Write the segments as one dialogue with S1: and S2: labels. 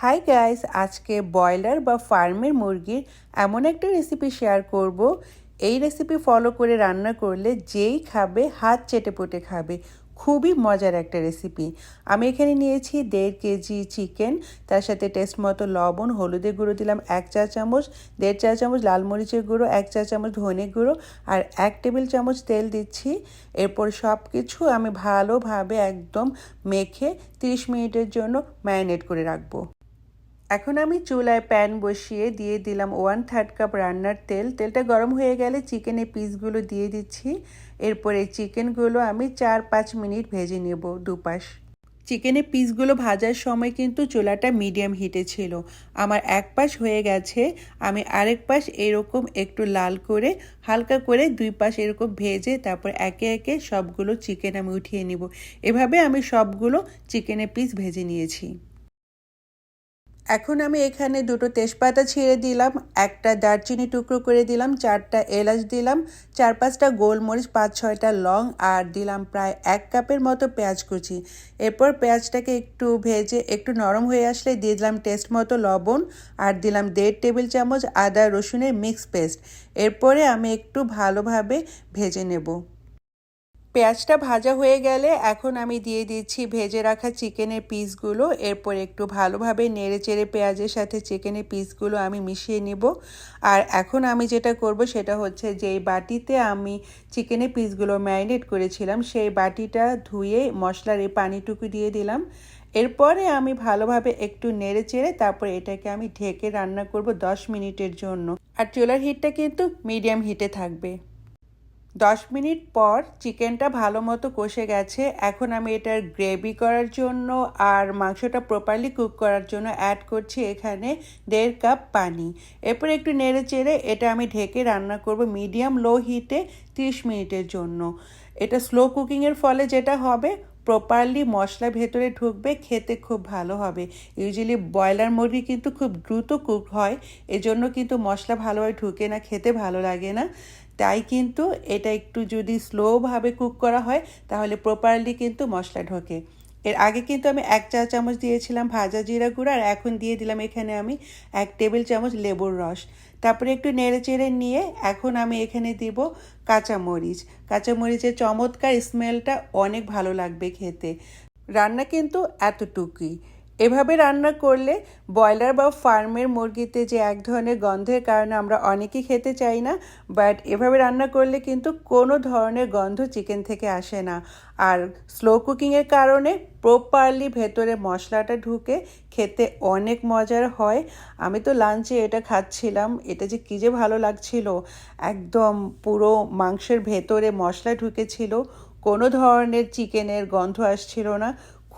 S1: Hi guys আজকে broiler বা ফার্মের মুরগির এমন একটা রেসিপি শেয়ার করব। এই রেসিপি ফলো করে রান্না করলে যেই খাবে, হাত চেটে পুটে খাবে। খুবই মজার একটা রেসিপি আমি এখানে নিয়েছি দেড় কেজি চিকেন তার সাথে টেস্ট মতো লবণ, হলুদের গুঁড়ো দিলাম এক চা চামচ, দেড় চা চামচ লাল মরিচের গুঁড়ো, এক চা চামচ ধনে গুঁড়ো আর এক টেবিল চামচ তেল দিচ্ছি। এরপর সব কিছু আমি ভালোভাবে একদম মেখে 30 মিনিটের জন্য ম্যারিনেট করে রাখব। এখন আমি চুলায় প্যান বসিয়ে দিয়ে দিলাম ওয়ান থার্ড কাপ রান্নার তেল। তেলটা গরম হয়ে গেলে চিকেনের পিসগুলো দিয়ে দিচ্ছি। এরপরে চিকেনগুলো আমি চার পাঁচ মিনিট ভেজে নেব দুপাশ। চিকেনের পিসগুলো ভাজার সময় কিন্তু চুলাটা মিডিয়াম হিটে ছিল। আমার এক পাশ হয়ে গেছে। আমি আরেক পাশ এরকম একটু লাল করে, হালকা করে দুই পাশ এরকম ভেজে তারপর একে একে সবগুলো চিকেন আমি উঠিয়ে নিব। এভাবে আমি সবগুলো চিকেনের পিস ভেজে নিয়েছি। এখন আমি এখানে দুটো তেজপাতা ছিঁড়ে দিলাম, একটা দারচিনি টুকরো করে দিলাম, চারটা এলাচ দিলাম, চার পাঁচটা গোলমরিচ, পাঁচ ছয়টা লং, আর দিলাম প্রায় এক কাপের মতো পেঁয়াজ কুচি। এরপর পেঁয়াজটাকে একটু ভেজে একটু নরম হয়ে আসলে দিয়ে দিলাম টেস্ট মতো লবণ, আর দিলাম দেড় টেবিল চামচ আদা রসুনের মিক্স পেস্ট। এরপরে আমি একটু ভালোভাবে ভেজে নেব। পেঁয়াজটা ভাজা হয়ে গেলে এখন আমি দিয়ে দিচ্ছি ভেজে রাখা চিকেনের পিসগুলো। এরপর একটু ভালোভাবে নেড়ে চেড়ে পেঁয়াজের সাথে চিকেনের পিসগুলো আমি মিশিয়ে নিব। আর এখন আমি যেটা করব সেটা হচ্ছে যেই বাটিতে আমি চিকেনের পিসগুলো ম্যারিনেট করেছিলাম, সেই বাটিটা ধুয়ে মশলার এই পানিটুকু দিয়ে দিলাম। এরপরে আমি ভালোভাবে একটু নেড়ে চেড়ে তারপরে এটাকে আমি ঢেকে রান্না করব দশ মিনিটের জন্য। আর চুলার হিটটা কিন্তু মিডিয়াম হিটে থাকবে। দশ মিনিট পর চিকেনটা ভালো মতো কষে গেছে। এখন আমি এটার গ্রেভি করার জন্য আর মাংসটা প্রপারলি কুক করার জন্য অ্যাড করছি এখানে দেড় কাপ পানি। এরপর একটু নেড়ে চেড়ে এটা আমি ঢেকে রান্না করব মিডিয়াম লো হিটে 30 মিনিটের জন্য। এটা স্লো কুকিংয়ের ফলে যেটা হবে প্রপারলি মশলা ভেতরে ঢুকবে, খেতে খুব ভালো হবে। ইউজুয়ালি ব্রয়লার মুরগি কিন্তু খুব দ্রুত কুক হয়, এজন্য কিন্তু মশলা ভালোভাবে ঢুকে না, খেতে ভালো লাগে না। তাই কিন্তু এটা একটু যদি স্লোভাবে কুক করা হয়, তাহলে প্রপারলি কিন্তু মশলা ঢোকে। এর আগে কিন্তু আমি এক চা চামচ দিয়েছিলাম ভাজা জিরা গুঁড়ো আর এখন দিয়ে দিলাম এখানে আমি এক টেবিল চামচ লেবুর রস। তারপরে একটু নেড়ে চেড়ে নিয়ে এখন আমি এখানে দিব কাঁচামরিচ। কাঁচামরিচের চমৎকার স্মেলটা অনেক ভালো লাগবে খেতে। রান্না কিন্তু এতটুকুই। এভাবে রান্না করলে ব্রয়লার বা ফার্মের মুরগিতে যে এক ধরনের গন্ধের কারণে আমরা অনেকেই খেতে চাই না বাট এভাবে রান্না করলে কিন্তু কোনো ধরনের গন্ধ চিকেন থেকে আসে না। আর স্লো কুকিংয়ের কারণে প্রপারলি ভেতরে মশলাটা ঢুকে খেতে অনেক মজার হয়। আমি তো লাঞ্চে এটা খাচ্ছিলাম, এটা যে কী যে ভালো লাগছিল। একদম পুরো মাংসের ভেতরে মশলা ঢুকেছিল, কোনো ধরনের চিকেনের গন্ধ আসছিল না।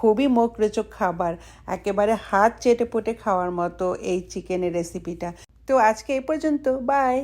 S1: খুবই মুখরোচক খাবার, একেবারে হাত চেটে পুটে খাওয়ার মতো এই চিকেনের রেসিপিটা। তো আজকে এই পর্যন্ত, বাই।